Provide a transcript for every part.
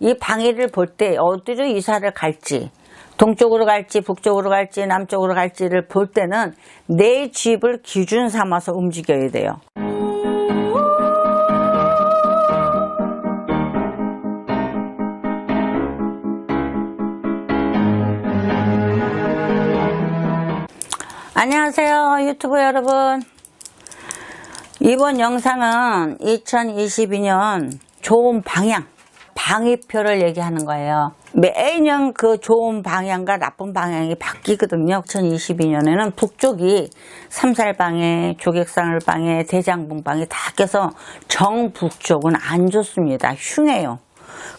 이 방해를 볼 때 어디로 이사를 갈지 동쪽으로 갈지 북쪽으로 갈지 남쪽으로 갈지를 볼 때는 내 집을 기준 삼아서 움직여야 돼요. 안녕하세요 유튜브 여러분 이번 영상은 2022년 좋은 방향 방위표를 얘기하는 거예요. 매년 그 좋은 방향과 나쁜 방향이 바뀌거든요. 2022년에는 북쪽이 삼살방해 조객상을방해 대장분방해 다 껴서 정북쪽은 안 좋습니다. 흉해요.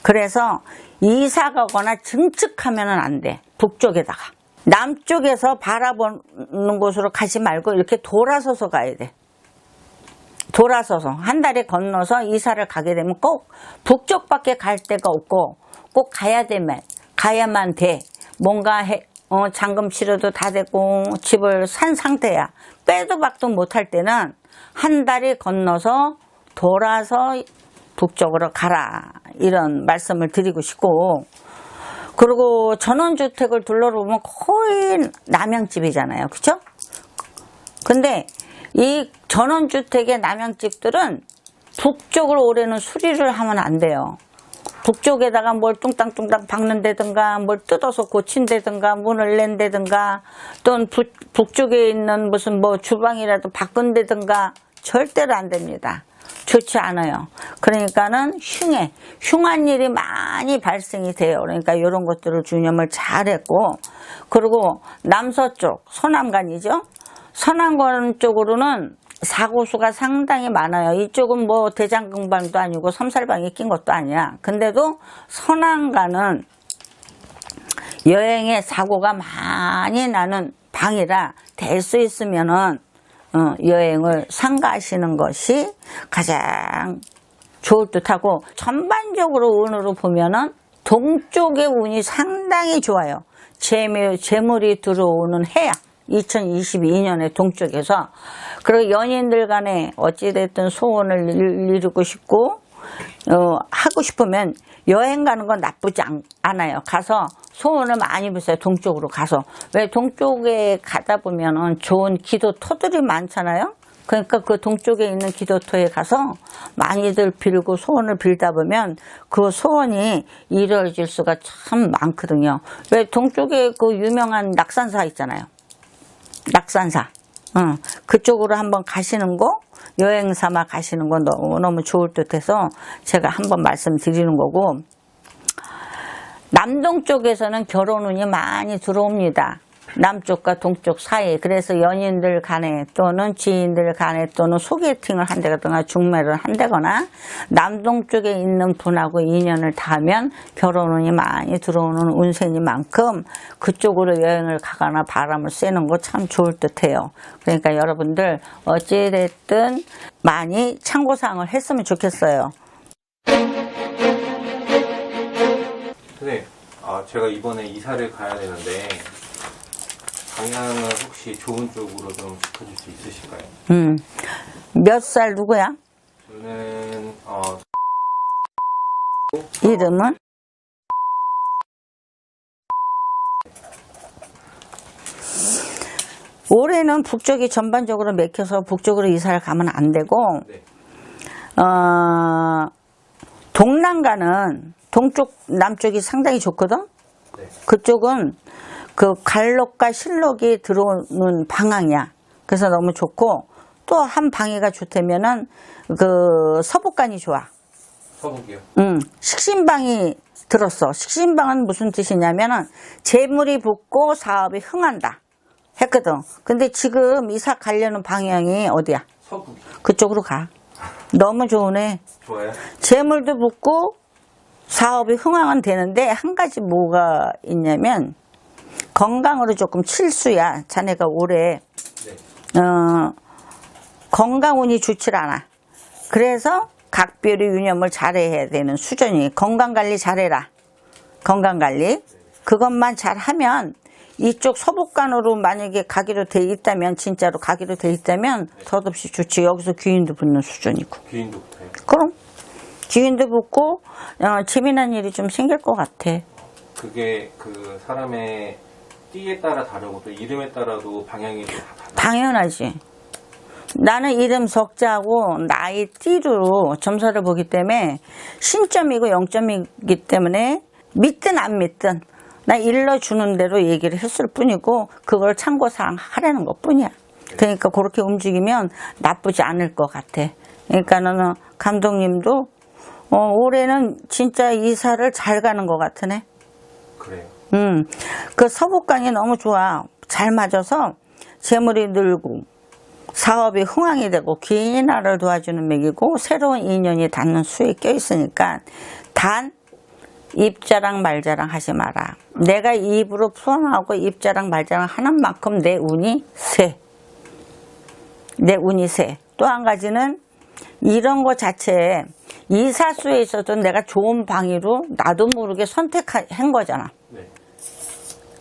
그래서 이사 가거나 증축하면 안 돼. 북쪽에다가. 남쪽에서 바라보는 곳으로 가지 말고 이렇게 돌아서서 가야 돼. 돌아서서 한 달에 건너서 이사를 가게 되면 꼭 북쪽밖에 갈 데가 없고 꼭 가야 되면 가야만 돼. 뭔가 해, 어, 잔금 치료도 다 됐고 집을 산 상태야. 빼도 박도 못할 때는 한 달이 건너서 돌아서 북쪽으로 가라 이런 말씀을 드리고 싶고 그리고 전원주택을 둘러보면 거의 남양집이잖아요. 그쵸? 근데 이 전원주택의 남양집들은 북쪽으로 올해는 수리를 하면 안 돼요. 북쪽에다가 뭘 뚱땅뚱땅 박는다든가 뭘 뜯어서 고친다든가 문을 낸다든가 또는 북, 북쪽에 있는 무슨 뭐 주방이라도 바꾼다든가 절대로 안 됩니다. 좋지 않아요. 그러니까는 흉해, 흉한 일이 많이 발생이 돼요. 그러니까 이런 것들을 주념을 잘했고, 그리고 남서쪽, 서남간이죠. 서남간 쪽으로는 사고수가 상당히 많아요. 이쪽은 뭐 대장금방도 아니고 섬살방이 낀 것도 아니야. 근데도 서남간은 여행에 사고가 많이 나는 방이라 될 수 있으면은 어, 여행을 상가하시는 것이 가장 좋을 듯하고 전반적으로 운으로 보면은 동쪽의 운이 상당히 좋아요. 재물, 재물이 들어오는 해야 2022년에 동쪽에서 그리고 연인들 간에 어찌됐든 소원을 일- 이루고 싶고 어, 하고 싶으면 여행 가는 건 나쁘지 않, 않아요. 가서 소원을 많이 비세요. 동쪽으로 가서. 왜 동쪽에 가다 보면은 좋은 기도터들이 많잖아요. 그러니까 그 동쪽에 있는 기도터에 가서 많이들 빌고 소원을 빌다 보면 그 소원이 이루어질 수가 참 많거든요. 왜 동쪽에 그 유명한 낙산사 있잖아요. 낙산사. 응, 그쪽으로 한번 가시는 거, 여행 삼아 가시는 건 너무너무 좋을 듯 해서 제가 한번 말씀드리는 거고, 남동 쪽에서는 결혼 운이 많이 들어옵니다. 남쪽과 동쪽 사이에. 그래서 연인들 간에 또는 지인들 간에 또는 소개팅을 한다거나 중매를 한다거나 남동 쪽에 있는 분하고 인연을 닿으면 결혼운이 많이 들어오는 운세니만큼 그쪽으로 여행을 가거나 바람을 쐬는 거 참 좋을 듯 해요. 그러니까 여러분들 어찌됐든 많이 참고사항을 했으면 좋겠어요. 선생님, 아, 제가 이번에 이사를 가야 되는데 방향을 혹시 좋은 쪽으로 좀 짚어줄 수 있으실까요? 음. 몇 살 누구야? 저는 어, 이름은? 올해는 북쪽이 전반적으로 맥혀서 북쪽으로 이사를 가면 안 되고, 네, 어, 동남가는 동쪽, 남쪽이 상당히 좋거든? 네, 그쪽은 그 갈록과 실록이 들어오는 방향이야. 그래서 너무 좋고, 또 한 방해가 좋다면은 그 서북간이 좋아. 서북이요. 응, 식신방이 들었어. 식신방은 무슨 뜻이냐면은 재물이 붙고 사업이 흥한다. 했거든. 근데 지금 이사 가려는 방향이 어디야? 서북이 그쪽으로 가. 너무 좋으네. 좋아요. 재물도 붙고 사업이 흥황은 되는데 한 가지 뭐가 있냐면 건강으로 조금 칠수야. 자네가 올해 네, 어, 건강운이 좋질 않아. 그래서 각별히 유념을 잘해야 되는 수준이 건강관리 잘해라. 건강관리. 그것만 잘하면 이쪽 서북간으로 만약에 가기로 돼 있다면 진짜로 가기로 돼 있다면 덧없이 좋지. 여기서 귀인도 붙는 수준이고. 귀인도 붙어요. 그럼 기운도 붙고 어, 재미난 일이 좀 생길 것 같아. 그게 그 사람의 띠에 따라 다르고 또 이름에 따라도 방향이 다 달라. 당연하지. 나는 이름 석자하고 나이 띠로 점수를 보기 때문에 신점이고 영점이기 때문에 믿든 안 믿든 나 일러주는 대로 얘기를 했을 뿐이고 그걸 참고사항 하라는 것 뿐이야. 그러니까 그렇게 움직이면 나쁘지 않을 것 같아. 그러니까 는 감독님도 어, 올해는 진짜 이사를 잘 가는 것 같으네. 그래요. 음, 그 서북강이 너무 좋아. 잘 맞아서 재물이 늘고 사업이 흥황이 되고 긴 나를 도와주는 맥이고 새로운 인연이 닿는 수에 껴 있으니까 단 입자랑 말자랑 하지 마라. 내가 입으로 표현하고 입자랑 말자랑 하는 만큼 내 운이 세. 내 운이 세. 또 한 가지는 이런 거 자체에 이사수에 있어서 내가 좋은 방위로 나도 모르게 선택한 거잖아.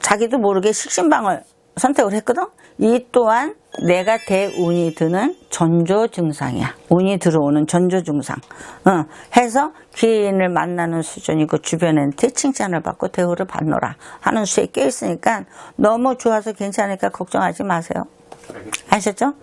네. 자기도 모르게 식신방을 선택을 했거든. 이 또한 내가 대운이 드는 전조 증상이야. 운이 들어오는 전조 증상. 어, 해서 귀인을 만나는 수준이고 주변한테 칭찬을 받고 대우를 받노라 하는 수에 껴 있으니까 너무 좋아서 괜찮으니까 걱정하지 마세요. 아셨죠?